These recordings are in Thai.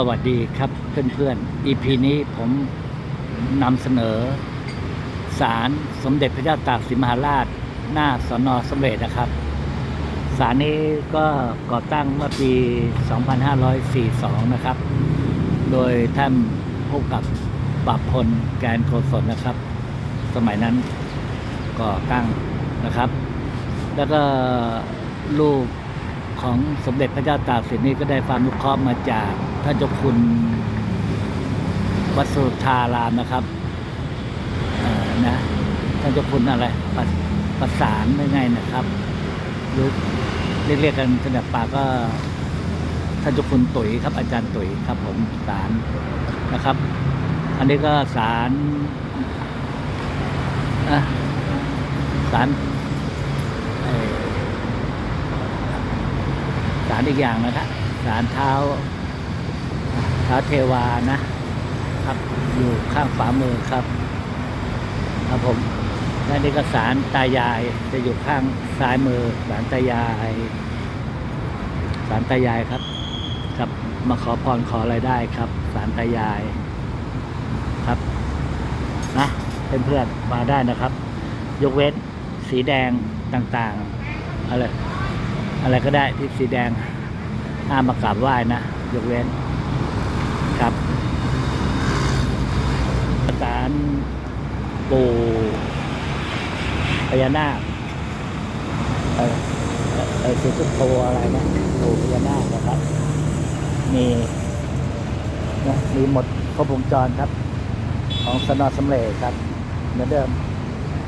สวัสดีครับเพื่อนๆ EP นี้ผมนำเสนอศาลสมเด็จพระเจ้าตากสินมหาราช หน้าสนสมเด็จนะครับศาลนี้ก็ก่อตั้งเมื่อปี 2542 นะครับ โดยท่านผู้กับปรับพลแกนโกศลนะครับ สมัยนั้นก่อตั้งนะครับ แล้วก็ลูกของสมเด็จพระเจ้าตากสินนี้ก็ได้ความนุเคราะห์มาจาก ท่านเจ้าคุณวัดสุทธารามนะครับนะท่านเจ้าคุณอะไรประประสานไม่ไงนะครับรู้เรียกๆกันขนาดปากก็ท่านเจ้าคุณตุ๋ยครับ อาจารย์ตุ๋ยครับผมสารนะครับ อันนี้ก็สารอะสารสารอีกอย่างนะครับสารเท้า ท้าเทวานะครับอยู่ข้างฝามือครับ ครับผมและนี่ก็สารตายายจะอยู่ข้างซ้ายมือสารตายายสารตายายครับ ครับมาขอพรขออะไรได้ครับ สารตายายครับนะเพื่อนๆมาได้นะครับ ยกเว้นสีแดงต่างๆอะไรอะไรก็ได้ที่สีแดงห้ามมากราบไหว้นะ ยกเว้น ครับสารปู่พญานาคเออเออสุสโธอะไรนะปู่พญานาคนะครับ มีนะมีหมดครบวงจรครับ ของสนอสำเร็จครับ เหมือนเดิม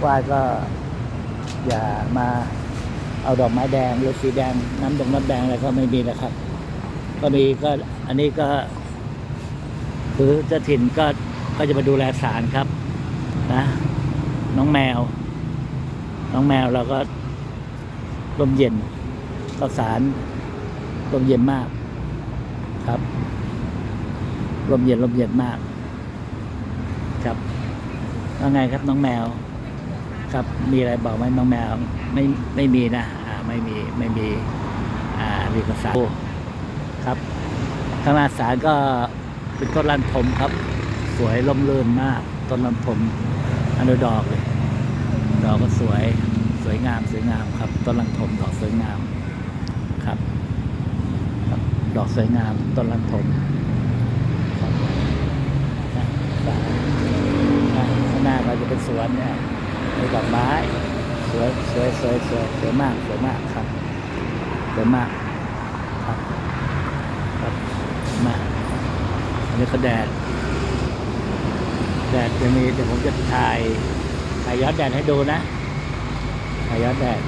ไหว้ก็อย่ามาเอาดอกไม้แดงหรือสีแดงน้ำดงน้ำแดงอะไรก็ไม่มีนะครับ ก็มีก็อันนี้ก็ คือเจ้าถิ่นก็ก็จะมาดูแลสารครับนะน้องแมว น้องแมวเราก็ลมเย็นก็สารลมเย็นมากครับลมเย็นลมเย็นมาก ครับว่าไงครับน้องแมว ครับมีอะไรบอกไหมน้องแมวไม่ไม่มีนะอ่าไม่มีไม่มีอ่าเรียกสารครับข้างหน้าศาลก็ เป็นต้นลันทมครับ สวยร่มรื่นมาก ต้นลันทมอนุดอกเลย ดอกก็สวยสวยงามสวยงามครับ ต้นลันทมดอกสวยงามครับ ดอกสวยงามต้นลันทมข้างหน้าเราจะเป็นสวนเนี่ยมีดอกไม้สวยสวยสวยสวยสวยมากสวยมากครับสวยมากครับครับมาอั นนี้ก็แดด แดดจะมีเดี๋ยวผมจะถ่าย ถ่ายย้อนแดดให้ดูนะ ถ่ายย้อนแดด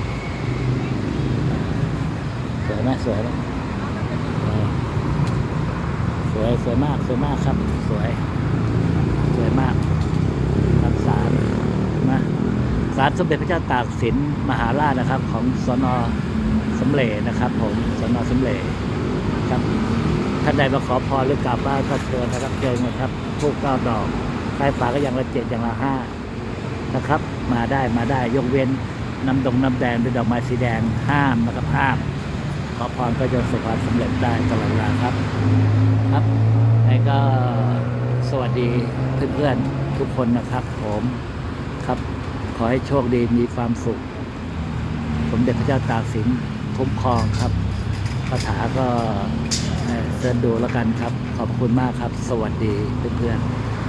สวยไหมสวยไหมเออสวย สวยมาก สวยมากครับ สวย สวยมากทำสารนะศาลสมเด็จพระเจ้าตากสินมหาราชนะครับ ของสนสำเร็จนะครับ ผมสนสำเร็จครับ ท่านใดมาขอพรหรือกราบไหว้ก็เชิญนะครับเชิญนะครับพวกเก้าดอกใต้ฝาก็อย่างละเจ็ดอย่างละห้านะครับ มาได้มาได้ยกเว้นน้ำดงน้ำแดงหรือดอกไม้สีแดงห้ามนะครับห้าม ขอพรก็จะประสบความสำเร็จได้ตลอดเวลาครับ ครับแล้วก็สวัสดีเพื่อนๆทุกคนนะครับ ผมครับ ขอให้โชคดีมีความสุขสมเด็จพระเจ้าตากสินคุ้มครองครับคาถาก็ เชิญดูแล้วกันครับ ขอบคุณมากครับ สวัสดีเพื่อนๆ